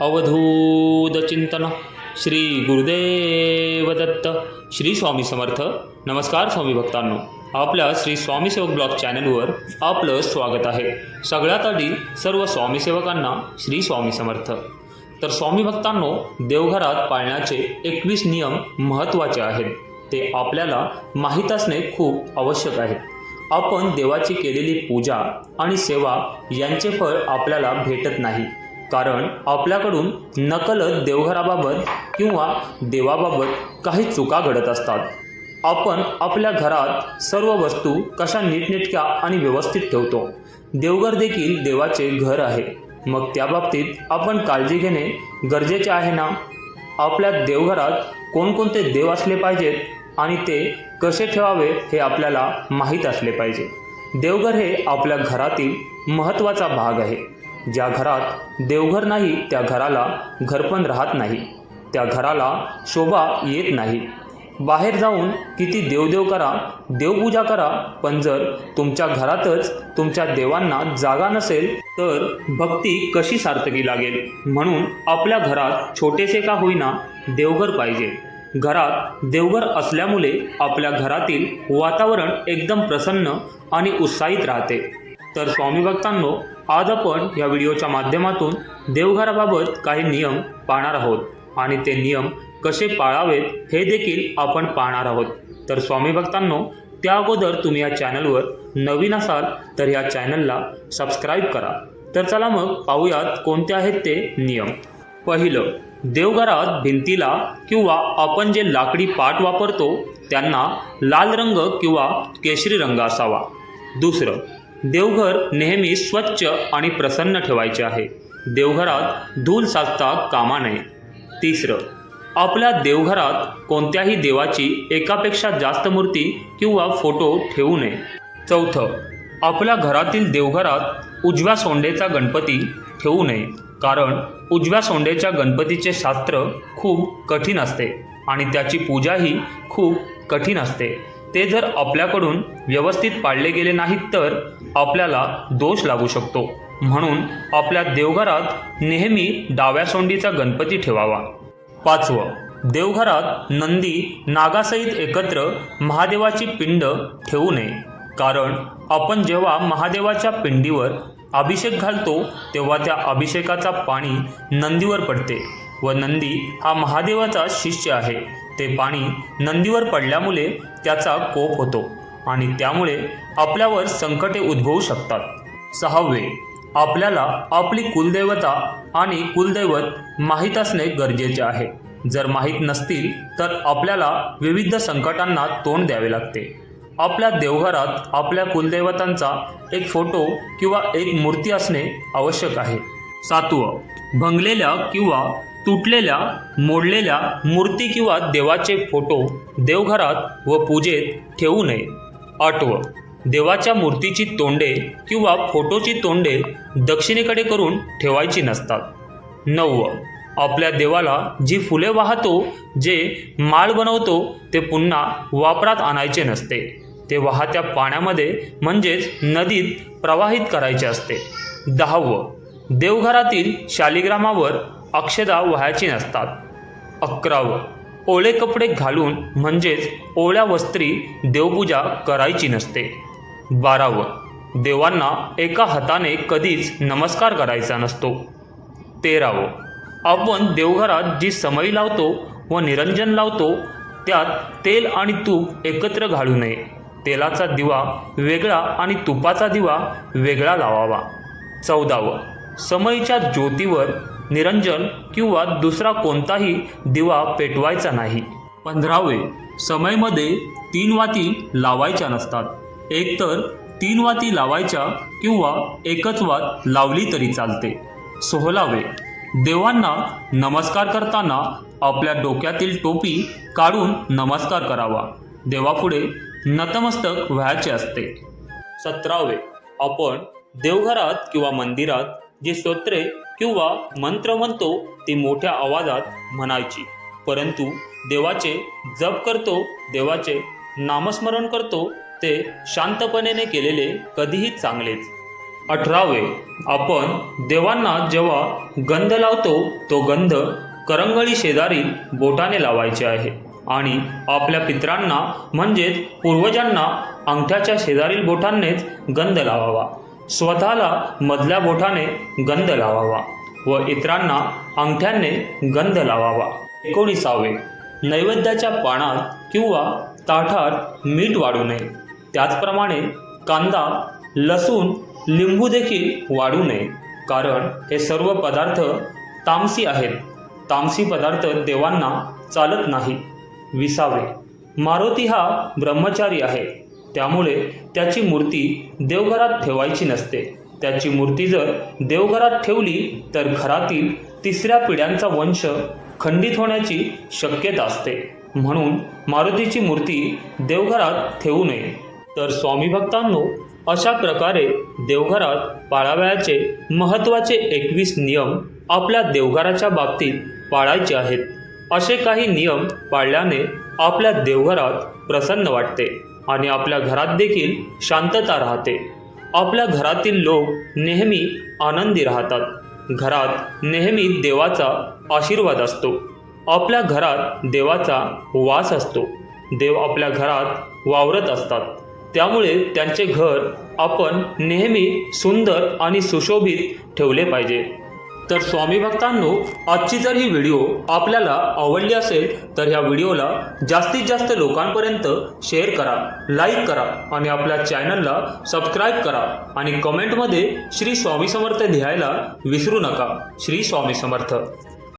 अवधूत चिंतन श्री गुरुदेव दत्त श्री स्वामी समर्थ. नमस्कार स्वामी भक्तांनो. आपल्या श्री स्वामीसेवक ब्लॉग चॅनलवर आपलं स्वागत आहे. सगळ्यात आधी सर्व स्वामीसेवकांना श्री स्वामी समर्थ. तर स्वामी भक्तांनो देवघरात पाळण्याचे एकवीस नियम महत्त्वाचे आहेत. ते आपल्याला माहीत असणे खूप आवश्यक आहे. आपण देवाची केलेली पूजा आणि सेवा यांचे फळ आपल्याला भेटत नाही. कारण आपल्याकडून नकलत देवघराबाबत किंवा देवाबाबत काही चुका घडत असतात. आपण आपल्या घरात सर्व वस्तू कशा नीटनेटक्या आणि व्यवस्थित ठेवतो देवघर देखील देवाचे घर आहे. मग त्याबाबतीत आपण काळजी घेणे गरजेचे आहे ना? आपल्या देवघरात कोणकोणते देव असले पाहिजेत आणि ते कसे ठेवावे हे आपल्याला माहीत असले पाहिजे. देवघर हे आपल्या घरातील महत्त्वाचा भाग आहे. ज्या घरात देवघर नाही त्या घराला घरपण राहत नाही. त्या घराला शोभा येत नाही. बाहेर जाऊन किती देवदेव करा देवपूजा करा पण जर तुमच्या घरातच तुमच्या देवांना जागा नसेल तर भक्ती कशी सार्थकी लागेल? म्हणून आपल्या घरात छोटेसे का होईना देवघर पाहिजे. घरात देवघर असल्यामुळे आपल्या घरातील वातावरण एकदम प्रसन्न आणि उत्साहित राहते. तर स्वामी भक्तांनो आज आपण या व्हिडिओच्या माध्यमातून देवघराबाबत काही नियम पाहणार आहोत. आणि ते नियम कसे पाळावेत हे देखील आपण पाहणार आहोत. तर स्वामी भक्तांनो त्या अगोदर तुम्ही या चॅनलवर नवीन असाल तर या चॅनलला सबस्क्राईब करा. तर चला मग पाहूयात कोणते आहेत ते नियम. पहिलं देवघरात भिंतीला किंवा आपण जे लाकडी पाट वापरतो त्यांना लाल रंग किंवा केशरी रंग असावा. दुसरं देवघर नेहमी स्वच्छ आणि प्रसन्न ठेवायचे आहे. देवघरात धूल साचता कामा नये. तिसरं आपल्या देवघरात कोणत्याही देवाची एकापेक्षा जास्त मूर्ती किंवा फोटो ठेवू नये. चौथं आपल्या घरातील देवघरात उजव्या सोंडेचा गणपती ठेवू नये. कारण उजव्या सोंडेच्या गणपतीचे शास्त्र खूप कठीण असते आणि त्याची पूजाही खूप कठीण असते. ते जर आपल्याकडून व्यवस्थित पाळले गेले नाहीत तर आपल्याला दोष लागू शकतो. म्हणून आपल्या देवघरात नेहमी डाव्या सोंडीचा गणपती ठेवावा. पाचवं देवघरात नंदी नागासहित एकत्र महादेवाची पिंड ठेवू नये. कारण आपण जेव्हा महादेवाच्या पिंडीवर अभिषेक घालतो तेव्हा त्या अभिषेकाचा पाणी नंदीवर पडते व नंदी हा महादेवाचा शिष्य आहे. ते पाणी नंदीवर पडल्यामुळे त्याचा कोप होतो आणि त्यामुळे आपल्यावर संकटे उद्भवू शकतात. सहावे आपल्याला आपली कुलदेवता आणि कुलदैवत माहीत असणे गरजेचे आहे. जर माहीत नसतील तर आपल्याला विविध संकटांना तोंड द्यावे लागते. आपल्या देवघरात आपल्या कुलदैवतांचा एक फोटो किंवा एक मूर्ती असणे आवश्यक आहे. सातवं. भंगलेल्या किंवा तुटलेल्या मोडलेल्या मूर्ती किंवा देवाचे फोटो देवघरात व पूजेत ठेवू नये. आठवं देवाच्या मूर्तीची तोंडे किंवा फोटोची तोंडे दक्षिणेकडे करून ठेवायची नसतात. नववं आपल्या देवाला जी फुले वाहतो जे माळ बनवतो ते पुन्हा वापरात आणायचे नसते. ते वाहत्या पाण्यामध्ये म्हणजेच नदीत प्रवाहित करायचे असते. दहावं देवघरातील शालिग्रामावर अक्षदा व्हायची नसतात. अकरावं ओळे कपडे घालून म्हणजेच ओळ्या वस्त्री देवपूजा करायची नसते. बारावं देवांना एका हाताने कधीच नमस्कार करायचा नसतो. तेरावं आपण देवघरात जी समई लावतो व निरंजन लावतो त्यात तेल आणि तूप एकत्र घालू नये. तेलाचा दिवा वेगळा आणि तुपाचा दिवा वेगळा लावावा. चौदावं समईच्या ज्योतीवर निरंजन किंवा दुसरा कोणताही दिवा पेटवायचा नाही. पंधरावे समयमध्ये तीन वाती लावायच्या नसतात. एकतर तीन वाती लावायच्या किंवा एकच वात लावली तरी चालते. सोहलावे देवांना नमस्कार करताना आपल्या डोक्यातील टोपी काढून नमस्कार करावा. देवापुढे नतमस्तक व्हायचे असते. सतरावे आपण देवघरात किंवा मंदिरात जी स्तोत्रे किंवा मंत्र म्हणतो ती मोठ्या आवाजात म्हणायची. परंतु देवाचे जप करतो देवाचे नामस्मरण करतो ते शांतपणेने केलेले कधीही चांगलेच. अठरावे आपण देवांना जेव्हा गंध लावतो तो गंध करंगळी शेजारी बोटाने लावायचे आहे. आणि आपल्या पित्रांना म्हणजेच पूर्वजांना अंगठ्याच्या शेजारील बोटांनेच गंध लावावा. स्वतःला मधल्या बोटाने गंध लावावा व इतरांना अंगठ्याने गंध लावावा. एकोणीसावे. नैवेद्याच्या पानात किंवा ताठात मीठ वाढू नये. त्याचप्रमाणे कांदा लसूण लिंबू देखील वाढू नये. कारण हे सर्व पदार्थ तामसी आहेत. तामसी पदार्थ देवांना चालत नाही. विसावे. मारुती हा ब्रह्मचारी आहे. त्यामुळे त्याची मूर्ती देवघरात ठेवायची नसते. त्याची मूर्ती जर देवघरात ठेवली तर घरातील तिसऱ्या पिढ्यांचा वंश खंडित होण्याची शक्यता असते. म्हणून मारुतीची मूर्ती देवघरात ठेवू नये. तर स्वामी भक्तांनो अशा प्रकारे देवघरात पाळावयाचे महत्त्वाचे एकवीस नियम आपल्या देवघराच्या बाबतीत पाळायचे आहेत. असे काही नियम पाळल्याने आपल्या देवघरात प्रसन्न वाटते. आणि आपल्या घरात देखील शांतता राहते. आपल्या घरातील लोक नेहमी आनंदी राहतात. घरात नेहमी देवाचा आशीर्वाद असतो. आपल्या घरात देवाचा वास असतो. देव आपल्या घरात वावरत असतात. त्यामुळे त्यांचे घर आपण नेहमी सुंदर आणि सुशोभित ठेवले पाहिजे. तर स्वामी भक्तांनो आजची जर ही व्हिडिओ आपल्याला आवडली असेल तर ह्या व्हिडिओला जास्तीत जास्त लोकांपर्यंत शेअर करा लाईक करा आणि आपल्या चॅनलला सबस्क्राईब करा आणि कमेंटमध्ये श्री स्वामी समर्थ लिहायला विसरू नका. श्री स्वामी समर्थ.